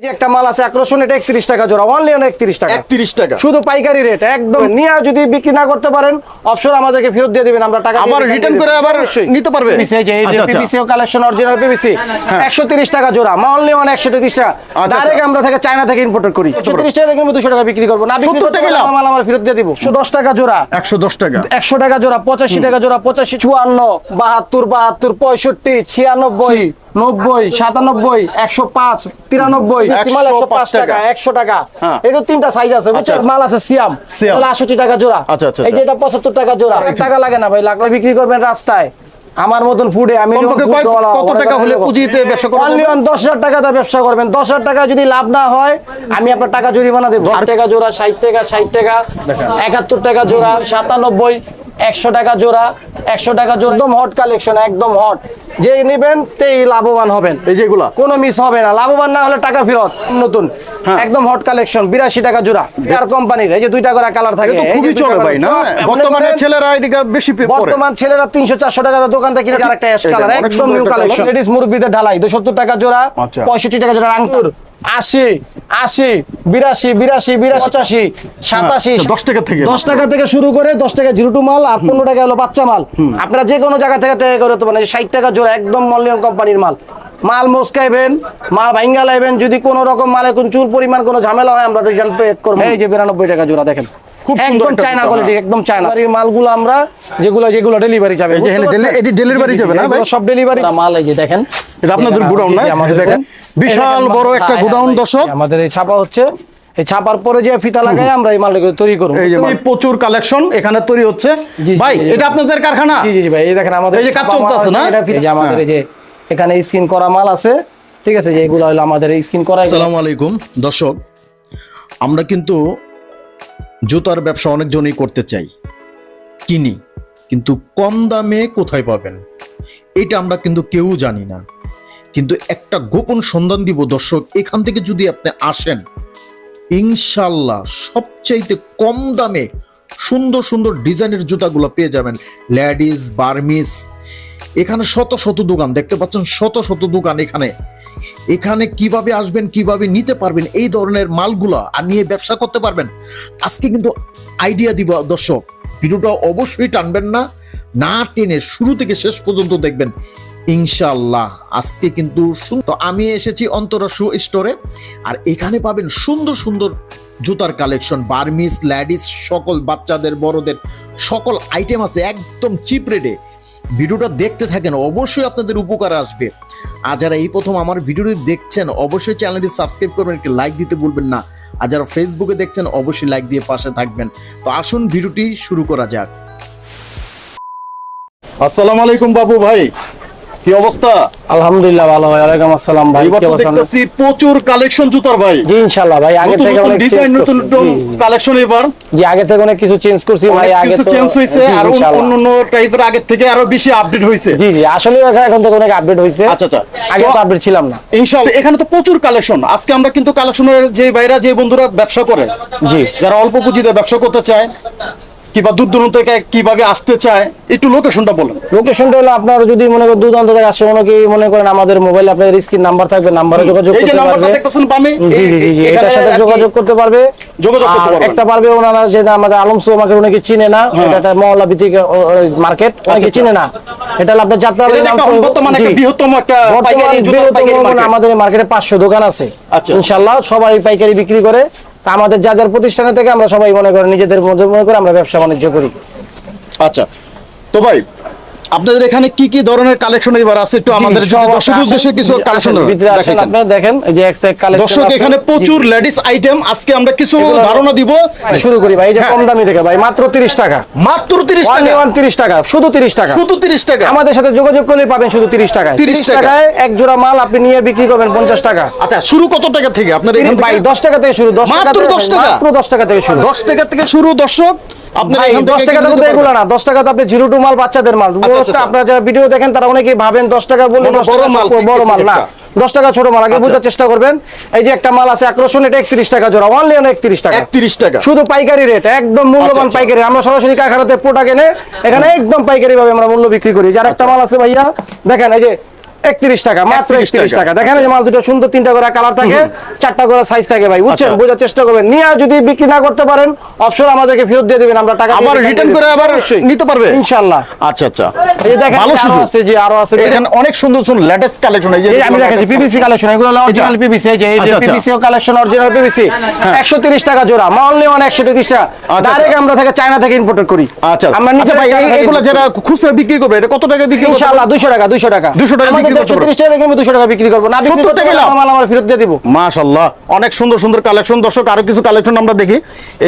একটা মাল আছে আকর্ষণ এটা একত্রিশ টাকা জোড়া অনলি একত্রিশ টাকা। একত্রিশ টাকা। শুধু পাইকারি রেট একদম নিয়ে যদি বিক্রি না করতে পারেন অপশন আমাদেরকে ফেরত দিয়ে দিবেন আমরা টাকা আবার রিটার্ন করে আবার নিতে পারবে? আচ্ছা, আচ্ছা। কালেকশন অরিজিনাল পিভিসি 130 টাকা জোড়া অনলি অন 130 টাকা। আচ্ছা। ডাইরেক্ট আমরা থেকে চায়না থেকে ইম্পোর্ট করি। 130 টাকা থেকে 200 টাকা বিক্রি করব। না বিক্রি করতে মাল আমার ফেরত দিয়ে দিব। 110 টাকা জোড়া। একশো দশ টাকা। একশো টাকা জোড়া পঁচাশি টাকা জোড়া পঁচাশি চুয়ান্ন বাহাত্তর বাহাত্তর পঁয়ষট্টি ছিয়ানব্বই নব্বই সাতানব্বই একশো পাঁচ তিরানব্বই। একশো পাঁচ টাকা একশো টাকা। হ্যাঁ। এটা তিনটা সাইজ আছে বুঝছেন? আচ্ছা। মাল আছে সিয়াম। আটষট্টি টাকা জোড়া। আচ্ছা, আচ্ছা, এই যে আচ্ছা। এটা পঁচাত্তর টাকা জোড়া। টাকা লাগে না ভাই লাগলে বিক্রি করবেন রাস্তায়। আমার মতন ফুডে আমি কত টাকা হলে পুঁজিতে ব্যবসা দশ হাজার টাকা দিয়ে ব্যবসা করবেন। দশ হাজার টাকা যদি লাভ না হয় আমি আপনার টাকা জরিমানা দেবো। আট টাকা জোড়া ষাট টাকা ষাট টাকা একাত্তর টাকা জোড়া সাতানব্বই একশো টাকা জোড়া একশো টাকা জোড়া। একদম হট কালেকশন একদম হট যে নেবেন তেই লাভবান হবেন। এই যেগুলা কোনো মিস হবে না। লাভবান না হলে টাকা ফেরত নতুন। হ্যাঁ। একদম হট কালেকশন বিরাশি টাকা জোড়া। আর কোম্পানির এই যে দুইটা করে কালার থাকে খুবই চলে ভাই না? বর্তমানে ছেলেরা এদিকে বেশি বর্তমান ছেলেরা তিনশো চারশো টাকা দোকান থেকে কিনে আরেকটা অ্যাশ কালার একদম নিউ একটা কালেকশন। লেডিস মুরব্বিদের ঢালাই দুশো টাকা জোড়া আচ্ছা। পঁয়ষট্টি টাকা জোড়া আঙ্কুর আশি আশি বিরাশি বিরাশি বিরাশি পঁচাশি। সাতাশি। আচ্ছা, দশ টাকা থেকে। দশ টাকা থেকে শুরু করে দশ টাকা জিরো টু মাল আর পনেরো টাকা হলো বাচ্চা মাল। আপনারা যে কোনো জায়গা থেকে ট্রাই করে মানে ষাট টাকা জোড়া একদম মলিয়ন কোম্পানির মাল। মাল মোসকাইবেন মাল ভাইঙ্গা লাইবেন যদি কোনো রকম মালে কোন চুল পরিমাণ কোনো ঝামেলা হয় আমরা রিটার্ন পে করব। এই যে বিরানব্বই টাকা জোড়া দেখেন। খুব সুন্দর একদম চায়না জুতা, কোয়ালিটি একদম চায়না এই মালগুলো আমরা যেগুলো যেগুলো ডেলিভারি যাবে। এটি delivery যাবে না ভাই? সব ডেলিভারি মাল এই যে দেখেন। এটা আপনাদের দেখেন, গোডাউন না? আমাদের দেখেন। বিশাল বড় হ্যাঁ, একটা হ্যাঁ, গোডাউন দর্শক। আমাদের এই ছাপা হচ্ছে। এই ছাপার পরে যে ফিতা লাগাই আমরা এই মালটা তৈরি করব। এই যে প্রচুর কালেকশন এখানে তৈরি হচ্ছে। ভাই এটা আপনাদের কারখানা? জি জি জি ভাই এই দেখেন আমাদের এই যে কাজ চলতেছে না? এটা ফিতা- আমাদের এই যে এখানে স্ক্রিন করা মাল আছে ঠিক আছে? যে এগুলো হলো আমাদের স্ক্রিন করা আসসালামু আলাইকুম দর্শক। আমরা কিন্তু জুতার ব্যবসা অনেকজনই করতে চাই। কিনি, কিন্তু কম দামে কোথায় পাবেন? এটা আমরা কিন্তু কেউ জানি না। কিন্তু একটা গোপন সন্ধান দিব, দর্শক, এখান থেকে যদি আপনি আসেন, ইনশাল্লাহ সবচাইতে কম দামে সুন্দর সুন্দর ডিজাইনের জুতাগুলো পেয়ে যাবেন। ল্যাডিস বার্মিস এখানে শত শত দোকান, দেখতে পাচ্ছেন শত শত দোকান এখানে। এখানে কীভাবে আসবেন, কীভাবে নিতে পারবেন, এই ধরনের মালগুলো আর নিয়ে ব্যবসা করতে পারবেন, আজকে কিন্তু আইডিয়া দিব দর্শক। ভিডিওটা অবশ্যই টানবেন না না টেনে শুরু থেকে শেষ পর্যন্ত দেখবেন। ইনশাল্লাহ আজকে কিন্তু তো আমি এসেছি অন্তরাষ্ট্র স্টোরে আর এখানে পাবেন সুন্দর সুন্দর জুতার কালেকশন বার্মিস ল্যাডিস সকল বাচ্চাদের, বড়দের, সকল আইটেম আছে, একদম চিপ রেটে ভিডিওটা দেখতে থাকেন, অবশ্যই আপনাদের উপকার আসবে। আর যারা এই প্রথম আমার ভিডিওটি দেখছেন, অবশ্যই চ্যানেলটি সাবস্ক্রাইব করবেন, একটি লাইক দিতে ভুলবেন না। আর যারা ফেসবুকে দেখছেন, অবশ্যই লাইক দিয়ে পাশে থাকবেন। তো আসুন ভিডিওটি শুরু করা যাক। আসসালামু আলাইকুম বাবু ভাই। কি অবস্থা? আলহামদুলিল্লাহ ভালো ভাই ওয়ালাইকুম আসসালাম ভাই কি অবস্থা? দেখতেছি প্রচুর কালেকশন জুতার ভাই। জি ইনশাআল্লাহ ভাই আগে থেকে অনেক ডিজাইন নতুন। কালেকশন এবার। জি আগে থেকে অনেক কিছু চেঞ্জ করছি ভাই আগে তো- চেঞ্জ হয়েছে জি, আর টাইপের আগের থেকে আরও বেশি আপডেট হয়েছে। জি জি আসলে এখন থেকে অনেক আপডেট হয়েছে। আচ্ছা আচ্ছা। আগে তো আপডেট ছিলাম না। ইনশাআল্লাহ এখানে তো প্রচুর কালেকশন আজকে আমরা কিন্তু কালেকশনের যে ভাইরা যে বন্ধুরা ব্যবসা করে জি। যারা অল্প পুঁজিতে ব্যবসা করতে চায় কিংবা দূর দূরান্ত থেকে কীভাবে আসতে চায় একটু লোকেশনটা বলেন লোকেশনটা হলো আপনারা যদি মনে করেন দুর্দান্ত থেকে আসছে মনে কি মনে করেন আমাদের মোবাইলে আপনাদের স্ক্রিন নাম্বার থাকবে নাম্বারে যোগাযোগ এই যে করতে নাম্বারটা পারবে দেখতেছেন বামে জি জি জি এটার সাথে যোগাযোগ করতে পারবে যোগাযোগ করতে আর পারবেন। একটা পারবে ওনারা যে আমাদের আলম সু আমাকে অনেকে চিনে না হ্যাঁ। এটা একটা মহল্লা ভিত্তিক মার্কেট অনেকে আচ্ছা। চিনে না এটা হলো আপনার যাত্রা এটা একটা বর্তমানে একটা বৃহত্তম একটা পাইকারি জুতার পাইকারি মার্কেট। আমাদের মার্কেটে পাঁচশো দোকান আছে আচ্ছা। ইনশাল্লাহ সবাই পাইকারি বিক্রি করে আমাদের যা যার প্রতিষ্ঠানে থেকে আমরা সবাই মনে করি, নিজেদের মধ্যে মনে করে আমরা ব্যবসা বাণিজ্য করি। আচ্ছা। তো ভাই আপনাদের এখানে কি কি ধরনের কালেকশন এবার আছে একটু আমাদের দর্শক উদ্দেশ্যে কিছু কালেকশন আপনারা দেখেন এই যে এক সাইড কালেকশন দর্শক এখানে প্রচুর লেডিস আইটেম আজকে আমরা কিছু ধারণা দিব। শুরু করি ভাই এই যে হ্যাঁ। কম দামি থেকে ভাই মাত্র 30 টাকা। মাত্র তিরিশ Only টাকা। one 30 টাকা শুধু 30 টাকা। শুধু তিরিশ টাকা। আমাদের সাথে যোগাযোগ করলে পাবেন শুধু 30 টাকায়। 30 টাকায় এক জোড়া মাল আপনি নিয়ে বিক্রি করবেন 50 টাকা। আচ্ছা শুরু কত টাকা থেকে? আপনাদের এখান ভাই থেকে? 10 টাকা থেকে শুরু 10 টাকা মাত্র 10 টাকা? মাত্র 10 টাকা থেকে শুরু। দশ টাকা থেকে শুরু দর্শক। আপনারা ভাই, এখান 10 থেকে টাকা কিনে তো এগুলো না। 10 টাকা তো আপনি জিরো টু মাল বাচ্চাদের মাল। আচ্ছা, আচ্ছা। আপনারা যারা ভিডিও দেখেন তারা অনেকেই ভাবেন 10 টাকা 10 বড় মাল, সব বড় মাল না। দশ টাকা ছোট মাল আগে আচ্ছা। বোঝার চেষ্টা করবেন। এই যে একটা মাল আছে আকর্ষণ এটা 31 টাকা জোড়া অনলি 31 টাকা। 31 টাকা। শুধু পাইকারি রেট একদম মূল্যবান। পাইকারি। আমরা সরাসরি কারখানাতে পোটা কেনে এখানে একদম পাইকারি ভাবে আমরা মূল্য বিক্রি করি। যার একটা মাল আছে ভাইয়া দেখেন এই যে একত্রিশ টাকা মাত্র 31 টাকা। দেখেন যে মাল দুটো সুন্দর তিনটা করে কালার থাকে চারটা করে সাইজ থাকে ভাই বুঝছেন? আচ্ছা। বোঝার চেষ্টা করবেন। নিয়ে যদি বিক্রি না করতে পারেন অপশন আমাদেরকে ফেরত দিয়ে দিবেন আমরা টাকা আবার রিটার্ন করে আবার নিতে পারবে? ইনশাআল্লাহ আচ্ছা আচ্ছা। এই যে দেখেন ভালো সুযোগ। আছে জি আরও আছে এখানে অনেক সুন্দর সুন্দর লেটেস্ট কালেকশন এই যে আমি দেখাচ্ছি পিভিসি কালেকশন এগুলো হলো অরিজিনাল পিভিসি এই যে যে আচ্ছা, আচ্ছা। পিভিসি কালেকশন অরিজিনাল পিভিসি 130 টাকা জোড়া মাল নিয়ে 130 টাকা। আচ্ছা। ডাইরেক্ট আমরা থেকে চায়না থেকে ইম্পোর্ট করি। আচ্ছা আমরা আচ্ছা নিজে ভাই এগুলো যারা খুচরা বিক্রি করবে এটা কত টাকা বিক্রি করবে? ইনশাআল্লাহ 200 টাকা 200 টাকা। 200 টাকা 130 টাকা দেখে আমি 200 টাকা বিক্রি করব। না বিক্রি করতে টাকা পারলে লাভ। আমার মাল আমার ফেরত দিয়ে দিব। মাশাআল্লাহ। অনেক সুন্দর সুন্দর কালেকশন। দর্শক আরও কিছু কালেকশন আমরা দেখি।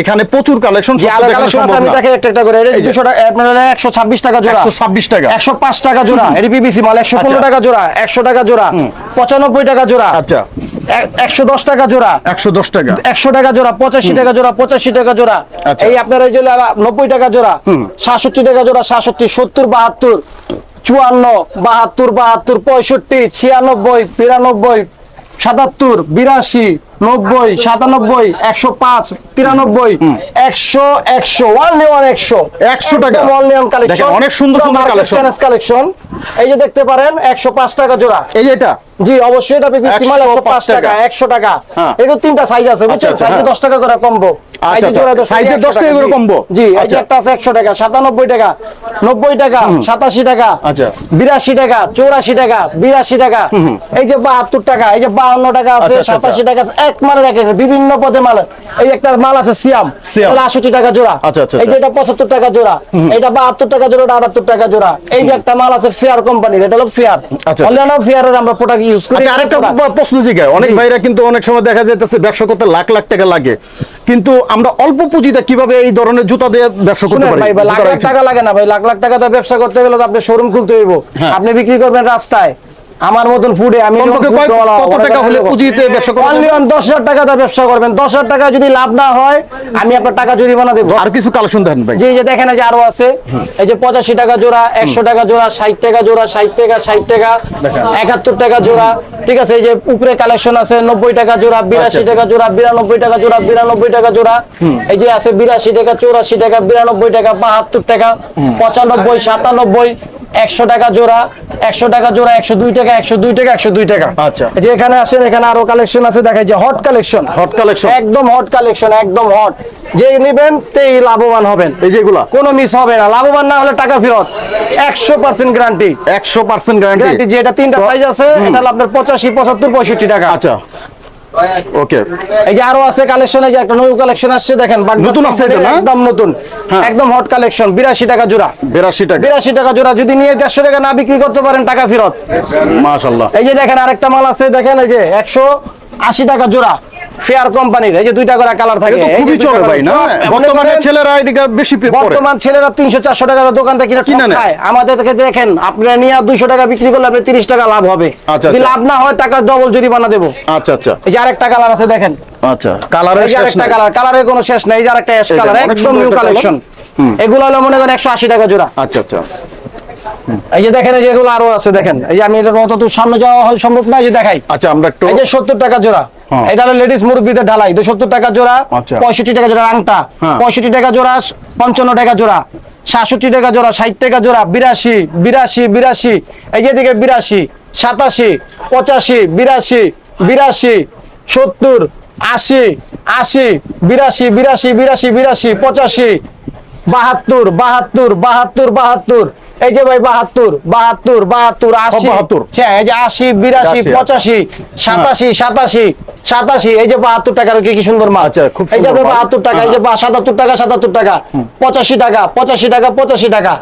এখানে প্রচুর কালেকশন কালেকশন আমি দেখে একটা একটা করে। এটা 200 টাকা আপনার 126 টাকা জোড়া। 126 টাকা। 105 টাকা জোড়া। এটি পিভিসি মাল। 115 আচ্ছা। টাকা জোড়া। 100 টাকা জোড়া। 95 টাকা জোড়া। আচ্ছা। 110 টাকা জোড়া। 110 টাকা। একশো টাকা জোড়া পঁচাশি টাকা জোড়া পঁচাশি টাকা জোড়া। আচ্ছা। এই আপনার এই যে টাকা জোড়া। সাতষট্টি টাকা জোড়া সাতষট্টি সত্তর বাহাত্তর। চুয়ান্ন বাহাত্তর বাহাত্তর পঁয়ষট্টি ছিয়ানব্বই বিরানব্বই সাতাত্তর বিরাশি নব্বই সাতানব্বই একশো পাঁচ তিরানব্বই একশো একশো ওয়ার্ল্ড ওয়ান একশো। 100 টাকা। ওয়ান নিয়ন কালেকশন অনেক সুন্দর সুন্দর কালেকশন এই যে দেখতে পারেন একশো পাঁচ টাকা জোড়া। এই এটা। জি অবশ্যই এটা পিপি সিমাল 105 105 টাকা টাকা। 100 টাকা হ্যাঁ। এটা তিনটা সাইজ আছে আচ্ছা, বুঝছেন আচ্ছা, সাইজে হ্যাঁ। 10 টাকা করে কমবো আচ্ছা, সাইজে জোড়া আচ্ছা। 10 সাইজে 10 টাকা করে কমবো? জি এই আচ্ছা। একটা আছে 100 টাকা 97 টাকা 90 টাকা 87 টাকা আচ্ছা। 82 টাকা 84 টাকা 82 টাকা এই যে 72 টাকা এই যে 52 টাকা আছে আচ্ছা, আচ্ছা, 87 টাকা আছে এক মালের এক বিভিন্ন পদের মাল এই একটা মাল আছে সিয়াম। এটা 68 টাকা জোড়া আচ্ছা, আচ্ছা, এই যে এটা 75 টাকা জোড়া এটা 72 টাকা জোড়া এটা 78 টাকা জোড়া এই যে একটা মাল আছে ফেয়ার কোম্পানির এটা হলো ফেয়ার আচ্ছা। অনলাইন ফেয়ারের আমরা প্রোডাক্ট ইউজ করি আচ্ছা আরেকটা প্রশ্ন জিজ্ঞাসা অনেক ভাইরা কিন্তু অনেক সময় দেখা যাইতেছে ব্যবসা করতে লাখ লাখ টাকা লাগে। কিন্তু আমরা অল্প পুঁজিটা কীভাবে এই ধরনের জুতা দিয়ে ব্যবসা করতে পারি? লাখ লাখ টাকা লাগে না ভাই। লাখ লাখ টাকা দিয়ে ব্যবসা করতে গেলে তো আপনি শোরুম খুলতে হইব। হ্যাঁ। আপনি বিক্রি করবেন রাস্তায়। আমার মতন ফুডে আমি কত টাকা হলে পুঁজিতে ব্যবসা করতে Only on 10,000 টাকা দিয়ে ব্যবসা করবেন। 10,000 টাকা যদি লাভ না হয় আমি আপনার টাকা জরিমানা দেবো। আর কিছু কালেকশন দেন ভাই। যে যে দেখেন যে আরও আছে। এই যে পঁচাশি টাকা জোড়া একশো টাকা জোড়া ষাট টাকা জোড়া ষাট টাকা ষাট টাকা একাত্তর টাকা জোড়া। ঠিক আছে এই যে উপরে কালেকশন আছে নব্বই টাকা জোড়া বিরাশি আচ্ছা। টাকা জোড়া বিরানব্বই টাকা জোড়া বিরানব্বই টাকা জোড়া। এই যে আছে বিরাশি টাকা চৌরাশি টাকা বিরানব্বই টাকা বাহাত্তর টাকা পঁচানব্বই সাতানব্বই একশো টাকা জোড়া একশো টাকা জোড়া একশো দুই টাকা একশো দুই টাকা একশো দুই টাকা। আচ্ছা। যে এখানে আসেন এখানে আরও কালেকশন আছে দেখাই যে হট কালেকশন হট কালেকশন একদম হট কালেকশন একদম হট যে নেবেন তেই লাভবান হবেন। এই যেগুলা কোনো মিস হবে না। লাভবান না হলে টাকা ফেরত। একশো পার্সেন্ট গ্যারান্টি একশো পার্সেন্ট গ্যারান্টি যে এটা তিনটা সাইজ আছে এটা আপনার পঁচাশি পঁচাত্তর পঁয়ষট্টি টাকা। আচ্ছা। ওকে এই যে আরও আছে কালেকশন যে একটা নতুন কালেকশন আসছে দেখেন নতুন আছে এটা না? একদম নতুন হ্যাঁ। একদম হট কালেকশন বিরাশি টাকা জোড়া। বিরাশি টাকা। বিরাশি টাকা জোড়া যদি নিয়ে দেড়শো টাকা না বিক্রি করতে পারেন টাকা ফেরত। মাশাআল্লাহ। এই যে দেখেন আরেকটা মাল আছে দেখেন এই যে একশো আশি টাকা জোড়া। ফেয়ার কোম্পানির এই যে দুইটা করে কালার থাকে খুবই চলে ভাই না বর্তমানে ছেলেরা এটা বেশি পরে বর্তমান ছেলেরা তিনশো চারশো টাকা দোকান থেকে কিনে। খায় আমাদের থেকে দেখেন আপনারা নিয়ে দুইশো টাকা বিক্রি করলে আপনি তিরিশ টাকা লাভ হবে আচ্ছা, যদি আচ্ছা। লাভ না হয় টাকা ডবল জরিমানা দেবো আচ্ছা আচ্ছা এই যে আরেকটা কালার আছে দেখেন আচ্ছা কালারের শেষ নাই কালার কালারের কোনো শেষ নাই এই যে আরেকটা অ্যাশ কালার একদম নিউ কালেকশন এগুলো হলো মনে করেন একশো আশি টাকা জোড়া আচ্ছা আচ্ছা এই যে দেখেন এই যে এগুলো আরও আছে দেখেন এই যে আমি এটা অত সামনে যাওয়া হয় সম্ভব না এই যে দেখাই আচ্ছা আমরা একটু এই যে সত্তর টাকা জোড়া হ্যাঁ। এটা হলো লেডিস মুরব্বীদের ঢালাই সত্তর টাকা জোড়া আচ্ছা। পঁয়ষট্টি টাকা জোড়া আংটা হ্যাঁ। পঁয়ষট্টি টাকা জোড়া পঞ্চান্ন টাকা জোড়া সাতষট্টি টাকা জোড়া ষাট টাকা জোড়া বিরাশি বিরাশি বিরাশি এই যে দিকে বিরাশি সাতাশি পঁচাশি বিরাশি বিরাশি সত্তর আশি আশি বিরাশি বিরাশি বিরাশি বিরাশি পঁচাশি বাহাত্তর বাহাত্তর বাহাত্তর বাহাত্তর। এই যে ভাই বাহাত্তর বাহাত্তর বাহাত্তর আশি। বাহাত্তর। হ্যাঁ এই যে আশি বিরাশি পঁচাশি সাতাশি সাতাশি সাতাশি। এই যে বাহাত্তর টাকার কি কি সুন্দর মাল? আচ্ছা, এই যে বাহাত্তর টাকা এই যে বা- সাতাত্তর টাকা সাতাত্তর টাকা পঁচাশি টাকা পঁচাশি টাকা পঁচাশি টাকা।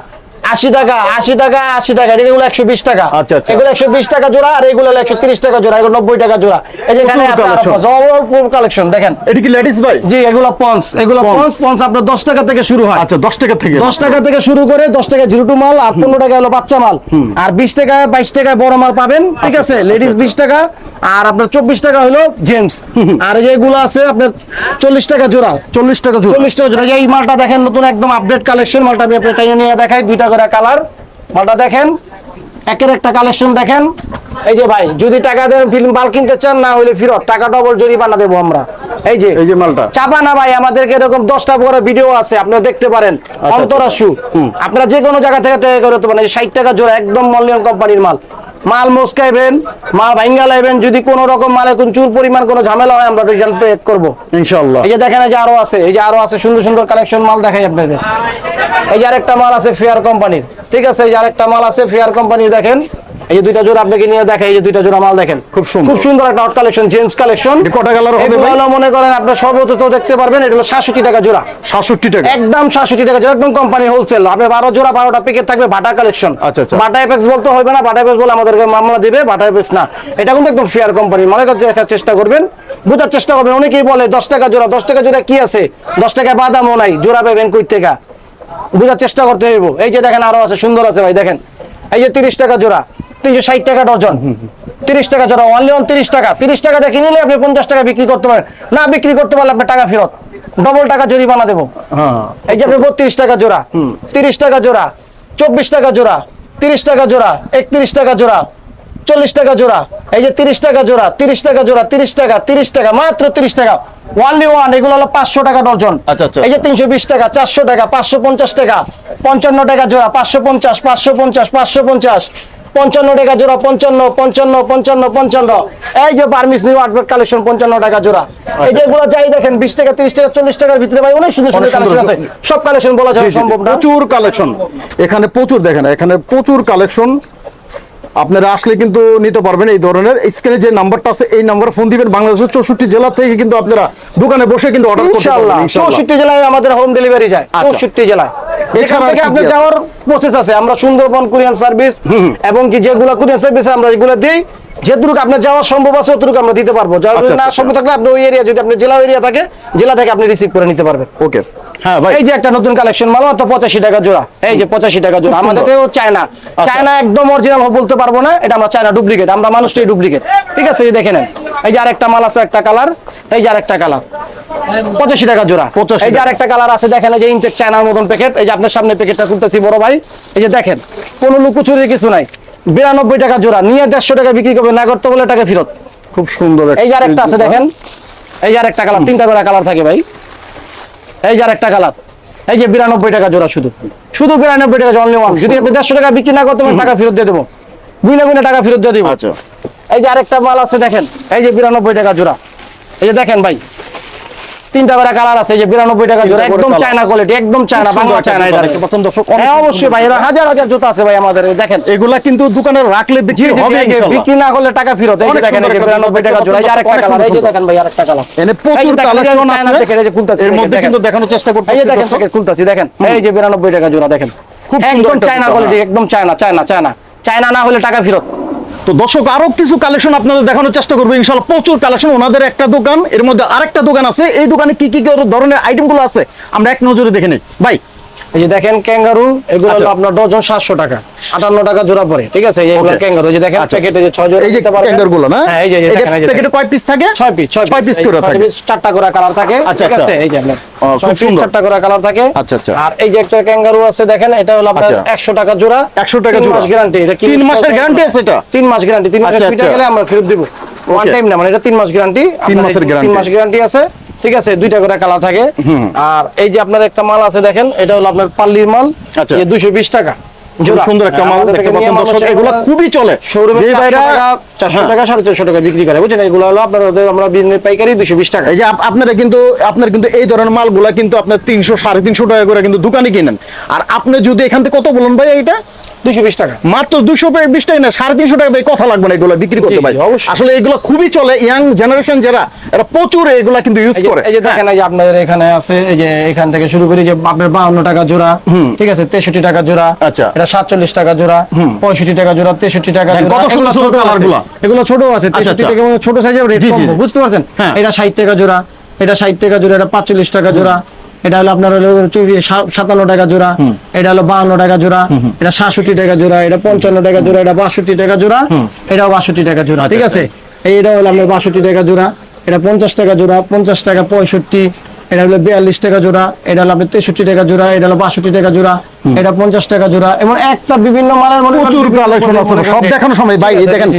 আশি টাকা আশি টাকা আশি টাকা। এগুলো একশো বিশ টাকা। আচ্ছা, আচ্ছা। এগুলো একশো বিশ টাকা জোড়া আর এগুলো একশো তিরিশ টাকা জোড়া এগুলো নব্বই টাকা জোড়া। এই যে। কালেকশন দেখেন। এটা কি লেডিস ভাই? জি এগুলো পন্স। এগুলো পন্স। পন্স পন্স আপনার দশ টাকা থেকে শুরু হয়। আচ্ছা দশ টাকা থেকে। দশ টাকা থেকে শুরু করে দশ টাকা জিরো টু মাল আর পনেরো টাকা হলো বাচ্চা মাল। আর বিশ টাকা বাইশ টাকায় বড় মাল পাবেন ঠিক আছে? লেডিস বিশ টাকা আর আপনার চব্বিশ টাকা হলো জেন্টস। আর যেগুলো আছে আপনার চল্লিশ টাকা জোড়া। চল্লিশ টাকা জোড়া। চল্লিশ টাকা জোড়া। এই মালটা দেখেন নতুন একদম আপডেট কালেকশন মালটা আমি আপনার টাইনে নিয়ে দেখাই। দুইটা করে কালার। মালটা দেখেন একের একটা কালেকশন দেখেন। এই যে ভাই যদি টাকা দেন ফিল্ম মাল কিনতে চান না হইলে ফিরত। টাকা ডবল জরিমানা দেবো আমরা। এই যে এই যে মালটা। চাপা না ভাই আমাদেরকে এরকম দশটা বড় ভিডিও আছে আপনারা দেখতে পারেন। অন্তরাসু। আপনারা যে কোনো জায়গা থেকে করে করতে পারেন ষাট টাকা জোড়া একদম মলিয়ন কোম্পানির মাল। মাল মুসকাইবেন মাল ভাঙ্গা লাইবেন যদি কোন রকম মালে কোন চুর পরিমাণ কোনো ঝামেলা হয় আমরা রিটার্ন পে করব। ইনশাআল্লাহ। এই যে দেখেন এই যে আরও আছে এই যে আরও আছে সুন্দর সুন্দর কালেকশন মাল দেখাই আপনাদের। এই যে আরেকটা মাল আছে ফেয়ার কোম্পানির ঠিক আছে এই যে আরেকটা মাল আছে ফেয়ার কোম্পানির দেখেন। এই যে দুইটা জোড়া আপনাকে নিয়ে দেখে এই যে দুইটা জোড়া মাল দেখেন। খুব সুন্দর। খুব সুন্দর একটা হট কালেকশন জেন্টস কালেকশন কটা colour হবে ভাই? মনে করেন আপনার সর্বত তো দেখতে পারবেন এটা হলো সাতষট্টি টাকা জোড়া। সাতষট্টি টাকা। একদম সাতষট্টি টাকা জোড়া একদম কোম্পানি হোলসেল আপনি বারো জোড়া বারোটা প্যাকেট থাকবে বাটা কালেকশন আচ্ছা, আচ্ছা। বাটা এফেক্স বলতে হবে না বাটা এফেক্স বলে আমাদেরকে মামলা দিবে বাটা এফেক্স না। এটা কিন্তু একদম ফেয়ার কোম্পানি মনে করছে দেখার চেষ্টা করবেন বোঝার চেষ্টা করবেন। অনেকেই বলে দশ টাকা জোড়া দশ টাকা জোড়া কি আছে? দশ টাকা বাদামও নাই জোড়া পাবেন কই থেকে? বোঝার চেষ্টা করতে হইব। এই যে দেখেন আরও আছে সুন্দর আছে ভাই দেখেন। এই যে তিরিশ টাকা জোড়া। তিনশো ষাট টাকা ডজন তিরিশ টাকা জোড়া অনলি অন তিরিশ টাকা তিরিশ টাকা দিয়ে কিনলে আপনি পঞ্চাশ টাকা বিক্রি করতে পারেন না বিক্রি করতে পারলে আপনার টাকা ফেরত ডবল টাকা জরিমানা দেবো হ্যাঁ এই যে আপনি বত্রিশ টাকা জোড়া তিরিশ টাকা জোড়া চব্বিশ টাকা জোড়া তিরিশ টাকা জোড়া একত্রিশ টাকা জোড়া চল্লিশ টাকা জোড়া এই যে তিরিশ টাকা জোড়া তিরিশ টাকা জোড়া তিরিশ টাকা তিরিশ টাকা মাত্র তিরিশ টাকা ওয়ানলি ওয়ান এগুলো হলো পাঁচশো টাকা ডজন আচ্ছা, আচ্ছা। এই যে তিনশো বিশ টাকা চারশো টাকা পাঁচশো পঞ্চাশ টাকা পঞ্চান্ন টাকা জোড়া পাঁচশো পঞ্চাশ পাঁচশো পঞ্চাশ পাঁচশো পঞ্চাশ পঞ্চান্ন টাকা জোড়া পঞ্চান্ন পঞ্চান্ন পঞ্চান্ন পঞ্চান্ন। এই যে বার্মিস নিউ আর্টবেক কালেকশন পঞ্চান্ন টাকা জোড়া। এই যেগুলো যাই দেখেন বিশ টাকা তিরিশ টাকা চল্লিশ টাকার ভিতরে ভাই অনেক সুন্দর সুন্দর কালেকশন আছে। সব কালেকশন বলা জি। সম্ভব না। প্রচুর কালেকশন। এখানে প্রচুর দেখেন এখানে প্রচুর কালেকশন। আপনারা আসলে কিন্তু নিতে পারবেন এই ধরনের স্ক্রিনে যে নাম্বারটা আছে এই নাম্বার ফোন দিবেন। বাংলাদেশের চৌষট্টি জেলা থেকে কিন্তু আপনারা দোকানে বসে কিন্তু অর্ডার করতে পারবেন চৌষট্টি জেলায় আমাদের হোম ডেলিভারি যায়। আচ্ছা। চৌষট্টি জেলায়। এছাড়া এছাড়া থেকে কি কি আপনি যাওয়ার প্রসেস আছে। আমরা সুন্দরবন কুরিয়ান সার্ভিস এবং কি যেগুলো কুরিয়ান সার্ভিস আমরা এগুলো দিই যেটুকু আপনার যাওয়া সম্ভব আছে অতটুকু আমরা দিতে পারব। আচ্ছা, না আচ্ছা। সম্ভব থাকলে আপনি ওই এরিয়া যদি আপনি জেলা এরিয়া থাকে জেলা থেকে আপনি রিসিভ করে নিতে পারবেন। ওকে হ্যাঁ ভাই। এই যে একটা নতুন কালেকশন মাল মাত্র পঁচাশি টাকা জোড়া। এই যে পঁচাশি টাকা জোড়া। চায়না আচ্ছা। চায়না একদম অরিজিনাল বলতে পারব না এটা আমরা চায়না ডুপ্লিকেট আমরা মানুষটাই ডুপ্লিকেট ঠিক আছে দেখে নেন এই যে আরেকটা মাল আছে একটা কালার এই যে আরেকটা কালার পঁচাশি টাকা জোড়া। 85 এই যে আরেকটা কালার আছে দেখেন এই যে ইনটেক চায়নার মতন প্যাকেট এই যে আপনার সামনে প্যাকেটটা খুলতেছি বড় ভাই। এই যে দেখেন কোনো লুকোচুরি কিছু নাই। বিরানব্বই টাকা জোড়া। নিয়ে দেড়শো টাকা বিক্রি করবে না করতে বলে টাকা ফেরত। খুব সুন্দর এই যে আরেকটা আছে দেখেন। এই যে আরেকটা কালার তিনটা করে কালার থাকে ভাই। এই যে আরেকটা কালার। এই যে বিরানব্বই টাকা জোড়া শুধু। শুধু বিরানব্বই টাকা জল নেওয়া যদি আপনি দেড়শো টাকা বিক্রি না করতে পারেন টাকা ফেরত দিয়ে দেবো। গুইনা গুইনা টাকা ফেরত দিয়ে দেবো। আচ্ছা। এই যে আরেকটা মাল আছে দেখেন। এই যে বিরানব্বই টাকা জোড়া। এই যে দেখেন ভাই। তিনটা করে কালার আছে যে বিরানব্বই টাকা জোড়া একদম চায়না কোয়ালিটি একদম চায়না বাংলা চায়না এটা। দর্শক হ্যাঁ অবশ্যই ভাই এরা হাজার হাজার জুতা আছে ভাই আমাদের দেখেন। এগুলা কিন্তু দোকানে রাখলে বিক্রি হবে না করলে টাকা ফেরত এই দেখেন এই যে সুন্দর একটা বিরানব্বই টাকা জোড়া আরেকটা অনেক কালার এই যে দেখেন ভাই আরেকটা কালার এনে প্রচুর কালেকশন আছে। প্যাকেট, এই যে খুলতাছি, এর মধ্যে কিন্তু দেখানোর চেষ্টা করতে এই যে দেখেন খুলতাছি দেখেন। এই যে বিরানব্বই টাকা জোড়া দেখেন। খুব সুন্দর একটা চায়না কোয়ালিটি হ্যাঁ। একদম চায়না চায়না চায়না চায়না না হলে টাকা ফেরত। তো দর্শক, আরও কিছু কালেকশন আপনাদের দেখানোর চেষ্টা করব। ইনশাল্লাহ প্রচুর কালেকশন ওনাদের একটা দোকান, এর মধ্যে আরেকটা দোকান আছে। এই দোকানে কি কি ধরনের আইটেম আছে? আমরা এক নজরে দেখে নিই। ভাই এই যে দেখেন ক্যাঙ্গারু এগুলো আচ্ছা। আপনার ডজন সাতশো টাকা আটান্ন টাকা জোড়া পড়ে ঠিক আছে. ক্যাঙ্গারু যে দেখেন আচ্ছা। প্যাকেটে যে ছয় জোড়া এই যে দিতে গুলো না হ্যাঁ এই যে দেখেন, প্যাকেটে কয় পিস থাকে ছয় পিস ছয় ছয় পিস করে থাকে piece, চারটা করে কালার থাকে আচ্ছা, ঠিক। আছে এই যে আপনার খুব সুন্দর। চারটা করে কালার থাকে আচ্ছা, আচ্ছা। আর এই যে একটা ক্যাঙ্গারু আছে দেখেন এটা হলো আপনার আচ্ছা। একশো টাকা জোড়া 100 টাকা তিন জোড়া। মাস গ্যারান্টি এটা তিন মাসের guarantee আছে এটা? তিন মাস গ্যারান্টি তিন মাসের আচ্ছা, আচ্ছা। গেলে আমরা ফেরত দিব ওয়ান টাইম না মানে এটা মাস গ্যারান্টি তিন মাসের তিন guarantee। মাস গ্যারান্টি আছে ঠিক আছে? দুইটা করে কালার থাকে। আর এই যে আপনার একটা মাল আছে দেখেন এটা হলো আপনার পাল্লির মাল। আচ্ছা। দুইশো বিশ টাকা। সুন্দর একটা মাল দেখতে পাচ্ছেন দর্শক এগুলো এগুলো খুবই চলে। যে ভাইরা টাকা চারশো। টাকা সাড়ে চারশো টাকা বিক্রি করে বুঝছেন? এগুলো হলো আপনার ওদের আমরা বিজনেস পাইকারি দুশো বিশ টাকা। এই যে আপনারা কিন্তু আপনার কিন্তু এই ধরনের মালগুলা কিন্তু আপনার তিনশো সাড়ে তিনশো টাকা করে কিন্তু দোকানে কিনেন। আর আপনি যদি এখান থেকে কত বলুন ভাই এটা? দুশো বিশ টাকা। মাত্র দুশো বিশ টাকা না সাড়ে তিনশো টাকা ভাই কথা লাগবে না এগুলো বিক্রি করতে ভাই। আসলে এগুলো খুবই চলে ইয়াং জেনারেশন যারা এরা প্রচুর এগুলা কিন্তু ইউজ করে। এই যে দেখেন এই যে আপনাদের এখানে আছে এই যে এখান থেকে শুরু করি যে আপনার বাউন্ন টাকা জোড়া ঠিক আছে তেষট্টি টাকা জোড়া আচ্ছা। এটা সাতচল্লিশ টাকা জোড়া পঁয়ষট্টি টাকা জোড়া তেষট্টি টাকা জোড়া কত সুন্দর এগুলো ছোট। এগুলো ছোট আছে আচ্ছা, তেষট্টি আচ্ছা। মানে ছোট সাইজের রেট কম বুঝতে পারছেন? হ্যাঁ। এটা ষাট টাকা জোড়া এটা ষাট টাকা জোড়া এটা পাঁচচল্লিশ টাকা জোড়া এটা হলো আপনার হলো সাতান্ন টাকা জোড়া। এটা হলো বাহান্ন টাকা জোড়া। এটা সাতষট্টি টাকা জোড়া এটা পঞ্চান্ন টাকা জোড়া এটা বাষট্টি টাকা জোড়া এটাও বাষট্টি টাকা জোড়া ঠিক আচ্ছা, আছে? এই এটা হলো আপনার বাষট্টি টাকা জোড়া এটা পঞ্চাশ টাকা জোড়া পঞ্চাশ টাকা পঁয়ষট্টি এটা হলো বিয়াল্লিশ টাকা জোড়া এটা হলো তেষট্টি টাকা জোড়া এটা হলো বাষট্টি টাকা জোড়া এটা পঞ্চাশ টাকা জোড়া এবং একটা বিভিন্ন মানের মনে প্রচুর কালেকশন আছে সব দেখানোর সময় ভাই এই দেখেন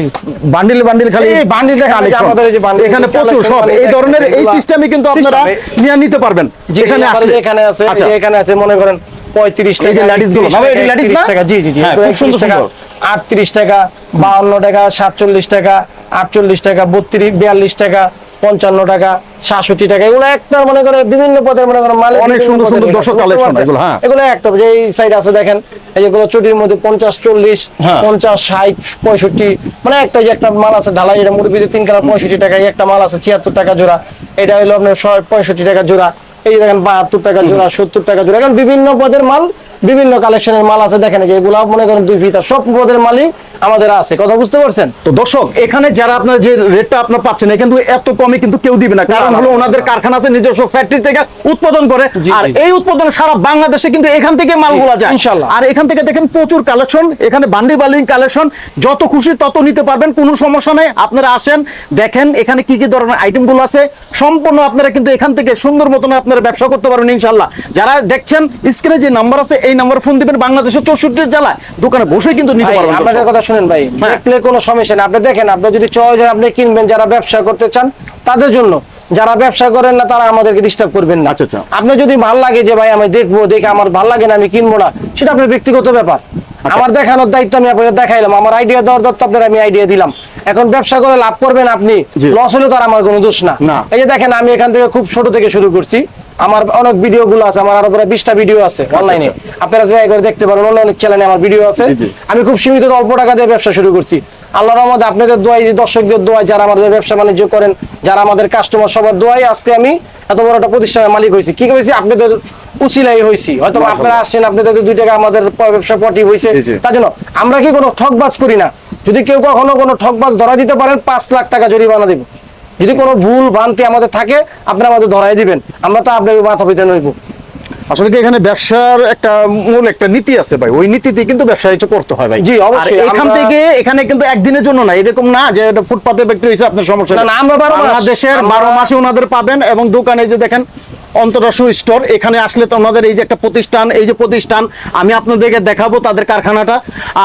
বান্ডিল বান্ডিল খালি এই দেখেন, এই যে collection। আমাদের এই যে bundle এখানে প্রচুর সব এই ধরনের এই সিস্টেমে কিন্তু আপনারা নিয়ে নিতে পারবেন জি, এখানে আসলে এখানে আছে এই আচ্ছা এখানে আছে মনে করেন পঁয়ত্রিশ এই যে টাকা ladies গুলো, 31 বাবা, টাকা, ladies 31 না? টাকা জি জি জি হ্যাঁ, খুব সুন্দর টাকা। সুন্দর। আটত্রিশ টাকা বাহান্ন টাকা সাতচল্লিশ টাকা আটচল্লিশ টাকা বত্রিশ বিয়াল্লিশ টাকা পঞ্চান্ন টাকা সাতষট্টি টাকা এগুলো একটা মনে করে বিভিন্ন পদের মনে করেন মালের অনেক সুন্দর সুন্দর দর্শক পারছেন? এগুলো, হ্যাঁ। এগুলো একটা যে এই সাইড আছে দেখেন এই যেগুলো চটির মধ্যে পঞ্চাশ চল্লিশ হ্যাঁ। পঞ্চাশ ষাট পঁয়ষট্টি মানে একটা যে একটা মাল আছে ঢালাই এটা মুরব্বীদের তিন কালার পঁয়ষট্টি টাকা একটা মাল আছে ছিয়াত্তর টাকা জোড়া এটা হলো আপনার পঁয়ষট্টি টাকা জোড়া এই দেখেন বাহাত্তর টাকা জোড়া সত্তর টাকা জোড়া এখন বিভিন্ন পদের মাল বিভিন্ন কালেকশনের মাল আছে দেখেন যে এগুলো মনে করেন দুই ফিতা সব পদের মালই আমাদের আছে। কথা বুঝতে পারছেন? তো দর্শক এখানে যারা আপনার যে রেটটা আপনার পাচ্ছেন এখানে কিন্তু এত কমে কিন্তু কেউ দিবে না। কারণ হলো ওনাদের কারখানা আছে নিজস্ব ফ্যাক্টরি থেকে উৎপাদন করে। আর এই উৎপাদন সারা বাংলাদেশে কিন্তু এখান থেকে মালগুলা যায়। ইনশাল্লাহ। আর এখান থেকে দেখেন প্রচুর কালেকশন এখানে বান্ডি বালিং কালেকশন যত খুশি তত নিতে পারবেন কোনো সমস্যা নেই। আপনারা আসেন দেখেন এখানে কি কি ধরনের আইটেমগুলো আছে। সম্পূর্ণ আপনারা কিন্তু এখান থেকে সুন্দর মতন আপনারা ব্যবসা করতে পারবেন ইনশাল্লাহ যারা দেখছেন স্ক্রিনে যে নাম্বার আছে এই নাম্বার ফোন দিবেন বাংলাদেশের চৌষট্টি জেলায়। দোকানে বসে কিন্তু নিতে পারবেন আপনাদের কথা শুনেন ভাই হ্যাঁ। দেখলে কোনো সমস্যা নেই। আপনি দেখেন আপনি যদি চয়েস হয় আপনি কিনবেন যারা ব্যবসা করতে চান তাদের জন্য। যারা ব্যবসা করেন না তারা আমাদেরকে ডিস্টার্ব করবেন না। আচ্ছা, আচ্ছা। আপনি যদি ভালো লাগে যে ভাই আমি দেখব দেখে আমার ভালো লাগে না আমি কিনবো না সেটা আপনার ব্যক্তিগত ব্যাপার। আচ্ছা। আমার দেখানোর দায়িত্ব আমি আপনাকে দেখাইলাম। আমার আইডিয়া দেওয়ার দত্ত আপনার আমি আইডিয়া দিলাম। এখন ব্যবসা করে লাভ করবেন আপনি লস হলে তো আর আমার কোনো দোষ না। না। এই যে দেখেন আমি এখান থেকে খুব ছোট থেকে শুরু করছি। আমার অনেক ভিডিও গুলো আছে আমার আরও প্রায় বিশটা ভিডিও আছে অনলাইনে আপনারা ট্রাই করে দেখতে পারেন অন্য অনেক চ্যানেলে আমার ভিডিও আছে। আমি খুব সীমিত অল্প টাকা দিয়ে ব্যবসা শুরু করছি। আল্লাহর রহমতে আপনাদের দোয়াই যে দর্শকদের দোয়াই যারা আমাদের ব্যবসা বাণিজ্য করেন যারা আমাদের কাস্টমার সবার দোয়াই আজকে আমি এত বড় একটা প্রতিষ্ঠানের মালিক হয়েছি। কি হয়েছি আপনাদের উচিলাই হয়েছি হয়তো আপনারা আসছেন আপনাদের দুই টাকা আমাদের ব্যবসা পটি হয়েছে। তার জন্য আমরা কি কোনো ঠকবাজ করি না? যদি কেউ কখনো কোনো ঠকবাজ ধরা দিতে পারেন পাঁচ লাখ টাকা জরিমানা দিব। যদি কোনো ভুল ভ্রান্তি আমাদের থাকে আপনারা আমাদের ধরাই দিবেন। আমরা তো আপনাকে মাথা পেতে নইব আসলে কি এখানে ব্যবসার একটা মূল একটা নীতি আছে ভাই ওই নীতিতে কিন্তু ব্যবসা কিছু করতে হয় ভাই জি, অবশ্যই। এখান থেকে এখানে কিন্তু একদিনের জন্য না এরকম না যে এটা ফুটপাতে বিক্রি হয়েছে আপনার সমস্যা না, আমরা বারো মাস। আমরা- বারো মাসে ওনাদের পাবেন এবং দোকানে যে দেখেন অন্তরাষ্ট্রীয় স্টোর এখানে আসলে তো ওনাদের এই যে একটা প্রতিষ্ঠান এই যে প্রতিষ্ঠান আমি আপনাদেরকে দেখাবো তাদের কারখানাটা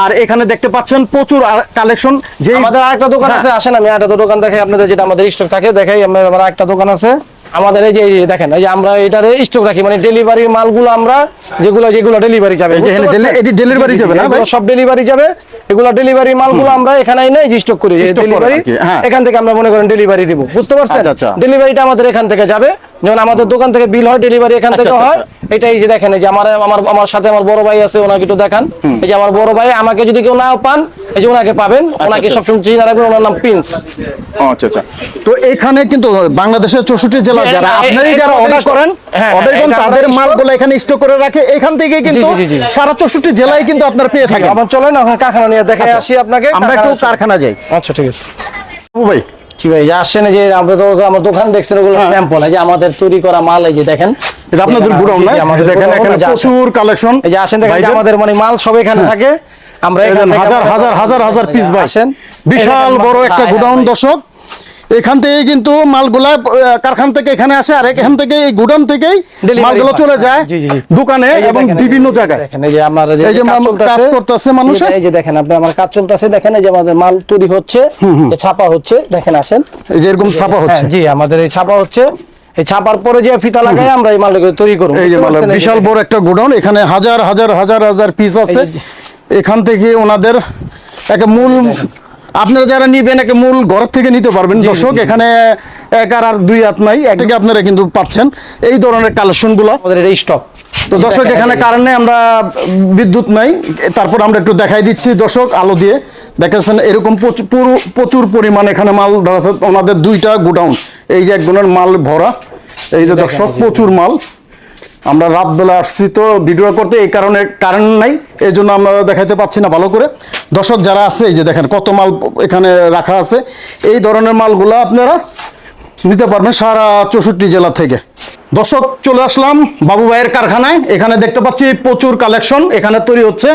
আর এখানে দেখতে পাচ্ছেন প্রচুর কালেকশন যে আমাদের আরেকটা দোকান হ্যাঁ। আছে আসেন আমি আরেকটা দোকান দেখাই আপনাদের যেটা আমাদের স্টক থাকে দেখাই আমাদের আমার একটা দোকান আছে আমাদের এই যে দেখেন এই যে আমরা এটারে স্টক রাখি মানে ডেলিভারি মালগুলো আমরা যেগুলো যেগুলো ডেলিভারি যাবে? এটি জি, যাবে না ভাই? সব ডেলিভারি যাবে এগুলো ডেলিভারি মালগুলো আমরা এখানে এনে স্টক করি ডেলিভারি হ্যাঁ। এখান থেকে আমরা মনে করেন ডেলিভারি দিব বুঝতে পারছেন আচ্ছা, আচ্ছা। ডেলিভারিটা আমাদের এখান থেকে যাবে যেমন আমাদের দোকান থেকে বিল হয় ডেলিভারি এখান থেকে আচ্ছা, হয় আচ্ছা। এটাই যে দেখেন এই যে আমার আমার আমার সাথে আমার বড় ভাই আছে ওনাকে একটু দেখান এই যে আমার বড় ভাই আমাকে যদি কেউ নাও পান এই যে ওনাকে পাবেন ওনাকে আচ্ছা। সবসময় চিনে রাখবেন ওনার নাম প্রিন্স আচ্ছা আচ্ছা তো এখানে কিন্তু বাংলাদেশের চৌষট্টি জেলা হ্যাঁ, যারা হ্যাঁ, আপনারই যারা অর্ডার করেন হ্যাঁ, অর্ডার করেন তাদের মালগুলো এখানে স্টক করে রাখে এখান থেকে কিন্তু। সারা চৌষট্টি জেলায় কিন্তু আপনারা পেয়ে থাকেন। চলেন কারখানা নিয়ে দেখে আচ্ছা, আসি আপনাকে আমরা একটু কারখানা- যাই। আচ্ছা ঠিক আছে। ভাই জি ভাই যে আসছেন যে আমরা তো আমার দোকান দেখছেন ওগুলো স্যাম্পল এই যে আমাদের তৈরি করা মাল এই যে দেখেন। এটা আপনাদের গুডাউন না? আমাদের দেখেন এখানে এই যে আসেন। প্রচুর কালেকশন এই যে আসেন দেখেন আমাদের মানে মাল সব এখানে থাকে। আমরা এখান হাজার হাজার হাজার হাজার পিস ভাই। বিশাল বড় একটা হ্যাঁ, গোডাউন হ্যাঁ, দর্শক। এখান থেকে কিন্তু মালগুলা কারখানা থেকে এখানে আসে আর এখান থেকে এই গোডাউন থেকেই মালগুলো চলে যায়। দোকানে এবং বিভিন্ন জায়গায় এই যে আমার এই যে কাজ করতেছে মানুষে। এই যে দেখেন আপনি আমার কাজ চলতেছে দেখেন এই যে আমাদের মাল তৈরি হচ্ছে ছাপা হচ্ছে দেখেন আসেন এই যে এরকম ছাপা হচ্ছে হ্যাঁ, জি আমাদের এই ছাপা হচ্ছে এই ছাপার পরে যে ফিতা লাগাই আমরা এই মালটাকে তৈরি করব? এই যে বিশাল বড় একটা গোডাউন এখানে হাজার হাজার হাজার হাজার পিস আছে এখান থেকে ওনাদের একটা মূল আপনারা যারা নিবেন একটা মূল ঘর থেকে নিতে পারবেন। দর্শক এখানে এক আর দুই হাত নাই এক থেকে আপনারা কিন্তু পাচ্ছেন এই ধরনের কালেকশনগুলো আমাদের এটা স্টক তো দর্শক এখানে কারণে আমরা বিদ্যুৎ নাই তারপর আমরা একটু দেখাই দিচ্ছি দর্শক আলো দিয়ে। দেখেছেন এরকম প্রচুর প্রচুর পরিমাণ এখানে মাল দেখা ওনাদের দুইটা গোডাউন। এই যে এক গুণের মাল ভরা এই যে দর্শক প্রচুর মাল। আমরা রাতবেলা আসছি তো ভিডিও করতে এই কারণে কারেন্ট নাই এই জন্য আমরা দেখাতে পাচ্ছি না ভালো করে দর্শক যারা আছে এই যে দেখেন কত মাল এখানে রাখা আছে এই ধরনের মালগুলো আপনারা নিতে পারবেন সারা চৌষট্টি জেলা থেকে দর্শক চলে আসলাম বাবু ভাইয়ের কারখানায় এখানে দেখতে পাচ্ছি প্রচুর কালেকশন এখানে তৈরি হচ্ছে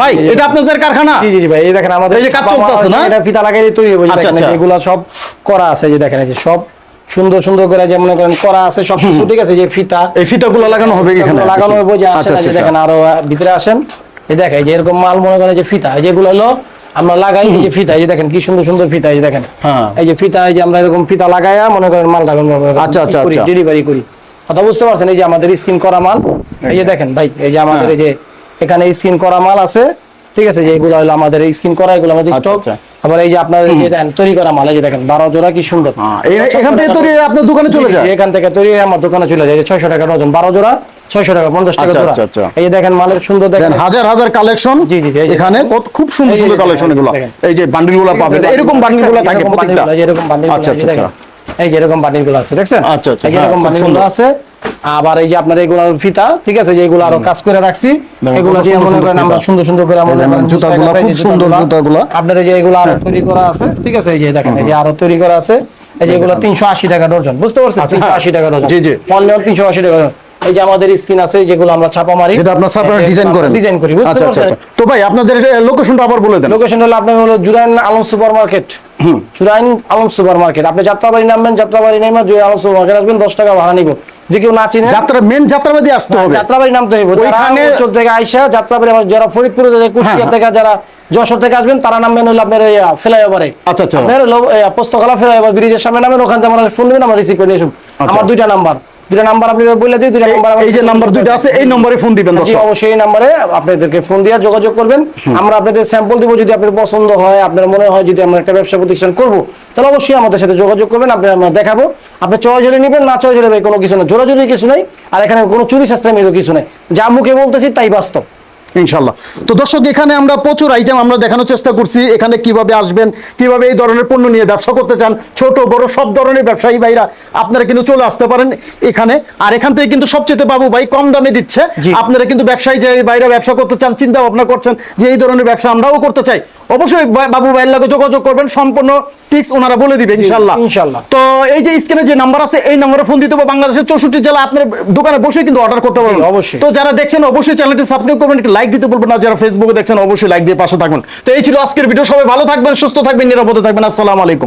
ভাই। এটা আপনাদের কারখানা জি জি ভাই এই দেখেন আমাদের এই যে কাজ চলতেছে না? এটা ফিতা লাগাই তৈরি হবে আচ্ছা, আচ্ছা। এগুলো সব করা আছে এই যে দেখেন এই যে সব সুন্দর সুন্দর করে যে মনে করেন করা আছে সব কিছু ঠিক আছে যে ফিতা এই ফিতাগুলো লাগানো হবে এখানে লাগানো হবে যে আচ্ছা আসেন আচ্ছা দেখেন আরও ভিতরে আসেন এই দেখেন যে এরকম মাল মনে করেন যে ফিতা এই যেগুলো হলো আমরা লাগাই এই যে ফিতা এই যে দেখেন কি সুন্দর সুন্দর ফিতা এই যে দেখেন হ্যাঁ। এই যে ফিতা এই যে আমরা এরকম ফিতা লাগাইয়া মনে করেন মালটা আচ্ছা, আচ্ছা, আচ্ছা। ডেলিভারি করি কথা বুঝতে পারছেন এই যে আমাদের স্ক্রিন করা মাল এই যে দেখেন ভাই এই যে আমাদের এই যে এখানে স্ক্রিন করা মাল আছে ঠিক আছে যে এগুলো হলো আমাদের স্ক্রিন করা এগুলো আমাদের আচ্ছা, স্টক আচ্ছা। আবার এই যে আপনার এই যে তৈরি করা মাল এই যে দেখেন বারো জোড়া কি সুন্দর এখান থেকে তৈরি আপনার দোকানে চলে যায় এখান থেকে তৈরি আমার দোকানে চলে যায় ছয়শো টাকা ডজন বারো জোড়া ছয়শো টাকা পঞ্চাশ টাকা আচ্ছা, জোড়া আচ্ছা, আচ্ছা। এই যে দেখেন মালের সুন্দর দেখেন হাজার হাজার কালেকশন জি, জি, এখানে খুব সুন্দর এই যে সুন্দর কালেকশন এগুলো এই যে বান্ডিলগুলো পাবেন এরকম বান্ডিলগুলো থাকে এরকম বান্ডিল আচ্ছা আচ্ছা আচ্ছা এই যে এরকম বান্ডিলগুলো আছে দেখছেন আচ্ছা, আচ্ছা, হ্যাঁ, এরকম বান্ডিলগুলো আছে আবার এই যে আপনার এগুলো ফিতা ঠিক আছে যেগুলো আরও কাজ করে রাখছি এগুলো দিয়ে মনে করেন আমরা সুন্দর সুন্দর করে আমাদের জুতাগুলো, খুব সুন্দর জুতাগুলো। আপনার এই যে এগুলো আরও তৈরি করা আছে ঠিক আছে এই যে দেখেন এই যে আরও তৈরি করা আছে এই যে এগুলো তিনশো আশি টাকা ডজন বুঝতে পারছেন? আচ্ছা, তিনশো আশি টাকা ডজন। জি, জি। অনলি তিনশো আশি টাকা এই যে আমাদের স্কিন আছে যেগুলো আমরা ছাপা মারি যেটা আপনার আপনারা ডিজাইন করেন। ডিজাইন করি বুঝতে আচ্ছা আচ্ছা পারছেন? আচ্ছা। তো ভাই আপনাদের লোকেশনটা আবার বলে দেন। লোকেশন হলো আপনার হলো Jurain Alam super market Jurain Alam super market আপনি যাত্রাবাড়ি নামবেন যাত্রাবাড়ি নেমে জুরাইন আলম সুপার মার্কেট আসবেন দশ টাকা ভাড়া নিব। যদি কেউ না চিনে যাত্রা মেন যাত্রাবাদী আসতে হবে যাত্রাবাড়ি নামতে হইব ওইখানে- চোদ্দ থেকে আইসা যাত্রাবাড়ি আমার যারা ফরিদপুর থেকে কুষ্টিয়া হ্যাঁ। থেকে যারা যশোর থেকে আসবেন তারা নামবেন হলো আপনার ফ্লাইওভারে আচ্ছা, আচ্ছা। আপনার পোস্তকলা ফ্লাইওভার ব্রিজের সামনে নামেন ওখান থেকে আমার ফোন দিবেন আমার রিসিভ করে নিয়ে আচ্ছা। আমার দুইটা নাম্বার দুইটা নাম্বার আপনি বলে দিই দুটা নাম্বার এই যে নাম্বার দুইটা আছে এই নম্বরে ফোন দিবেন দর্শক। অবশ্যই এই নম্বরে আপনাদেরকে ফোন দিয়ে যোগাযোগ করবেন। আমরা আপনাদের স্যাম্পল দিব যদি আপনার পছন্দ হয় আপনার মনে হয় যদি আমরা একটা ব্যবসা প্রতিষ্ঠান করব তাহলে অবশ্যই আমাদের সাথে যোগাযোগ করবেন আপনি আমরা দেখাবো। আপনি চয় জোরে নেবেন না চয় ভাই কোনো কিছু না। জোরাজোরি কিছু নাই আর এখানে কোনো চুরি শাস্ত্রামিরও কিছু নাই। যা মুখে বলতেছি তাই বাস্তব। ইনশাল্লাহ তো দর্শক এখানে আমরা প্রচুর আইটেম আমরা দেখানোর চেষ্টা করছি। এখানে কীভাবে আসবেন কীভাবে এই ধরনের পণ্য নিয়ে ব্যবসা করতে চান ছোট বড় সব ধরনের ব্যবসায়ী ভাইরা আপনারা কিন্তু চলে আসতে পারেন এখানে। আর এখান থেকে কিন্তু সবচেয়ে বাবু ভাই কম দামে দিচ্ছে। আপনারা কিন্তু ব্যবসায়ী যে বাইরে ব্যবসা করতে চান চিন্তা ভাবনা করছেন যে এই ধরনের ব্যবসা আমরাও করতে চাই। অবশ্যই বাবু ভাইয়ের লাগে যোগাযোগ করবেন সম্পূর্ণ টিক্স ওনারা বলে দিবে ইনশাল্লাহ ইনশাল্লাহ। তো এই যে স্ক্রিনে যে নাম্বার আছে এই নম্বরে ফোন দিতে হবে। বাংলাদেশের চৌষট্টি জেলা আপনার দোকানে বসে কিন্তু অর্ডার করতে পারবেন। অবশ্যই। তো যারা দেখছেন অবশ্যই চ্যানেলটি সাবস্ক্রাইব করবেন লাইক দিতে বলব না, যারা ফেসবুকে দেখছেন অবশ্যই লাইক দিয়ে পাশে থাকবেন তো এই ছিল আজকের ভিডিও সবাই ভালো থাকবেন, সুস্থ থাকবেন, নিরাপদে থাকবেন। আসসালামু আলাইকুম।